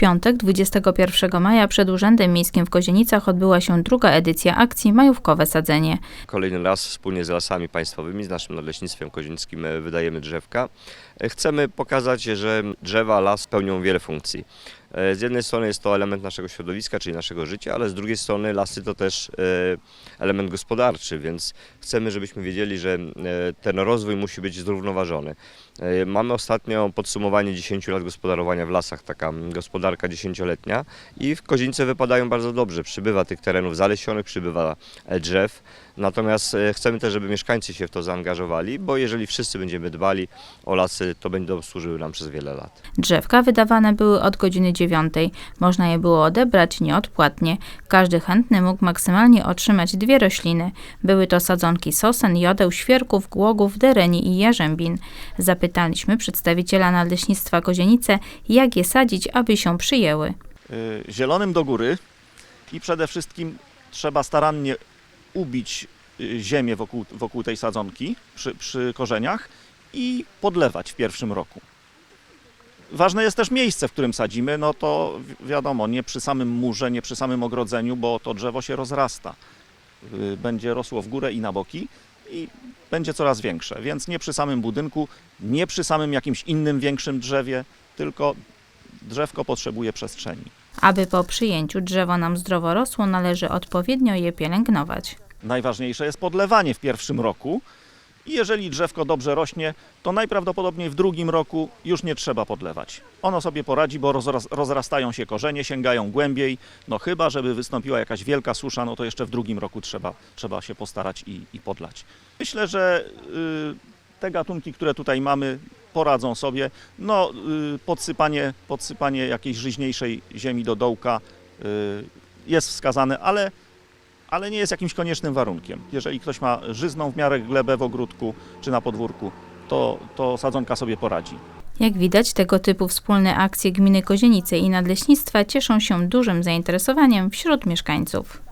piątek, 21 maja, przed Urzędem Miejskim w Kozienicach odbyła się druga edycja akcji Majówkowe Sadzenie. Kolejny raz wspólnie z lasami państwowymi, z naszym nadleśnictwem kozińskim e, wydajemy drzewka. E, Chcemy pokazać, że drzewa, las pełnią wiele funkcji. E, Z jednej strony jest to element naszego środowiska, czyli naszego życia, ale z drugiej strony lasy to też e, element gospodarczy, więc chcemy, żebyśmy wiedzieli, że e, ten rozwój musi być zrównoważony. Mamy ostatnio podsumowanie 10 lat gospodarowania w lasach, taka mm, gospodarka dziesięcioletnia i w Kozińce wypadają bardzo dobrze. Przybywa tych terenów zalesionych, przybywa drzew, natomiast chcemy też, żeby mieszkańcy się w to zaangażowali, bo jeżeli wszyscy będziemy dbali o lasy, to będą służyły nam przez wiele lat. Drzewka wydawane były od godziny 9. Można je było odebrać nieodpłatnie. Każdy chętny mógł maksymalnie otrzymać dwie rośliny. Były to sadzonki sosen, jodeł, świerków, głogów, dereni i jarzębin. Zapytaliśmy przedstawiciela Nadleśnictwa Kozienice, jak je sadzić, aby się przyjęły. y, zielonym do góry i przede wszystkim trzeba starannie ubić y, ziemię wokół, wokół tej sadzonki przy, przy korzeniach i podlewać w pierwszym roku. Ważne jest też miejsce, w którym sadzimy, no to wi- wiadomo, nie przy samym murze, nie przy samym ogrodzeniu, bo to drzewo się rozrasta. Y, Będzie rosło w górę i na boki i będzie coraz większe, więc nie przy samym budynku, nie przy samym jakimś innym większym drzewie, tylko drzewko potrzebuje przestrzeni. Aby po przyjęciu drzewo nam zdrowo rosło, należy odpowiednio je pielęgnować. Najważniejsze jest podlewanie w pierwszym roku. I jeżeli drzewko dobrze rośnie, to najprawdopodobniej w drugim roku już nie trzeba podlewać. Ono sobie poradzi, bo rozras- rozrastają się korzenie, sięgają głębiej. No chyba, żeby wystąpiła jakaś wielka susza, no to jeszcze w drugim roku trzeba, trzeba się postarać i, i podlać. Myślę, że y, te gatunki, które tutaj mamy, poradzą sobie. No, y, podsypanie, podsypanie jakiejś żyźniejszej ziemi do dołka y, jest wskazane, ale ale nie jest jakimś koniecznym warunkiem. Jeżeli ktoś ma żyzną w miarę glebę w ogródku czy na podwórku, to, to sadzonka sobie poradzi. Jak widać, tego typu wspólne akcje gminy Kozienice i Nadleśnictwa cieszą się dużym zainteresowaniem wśród mieszkańców.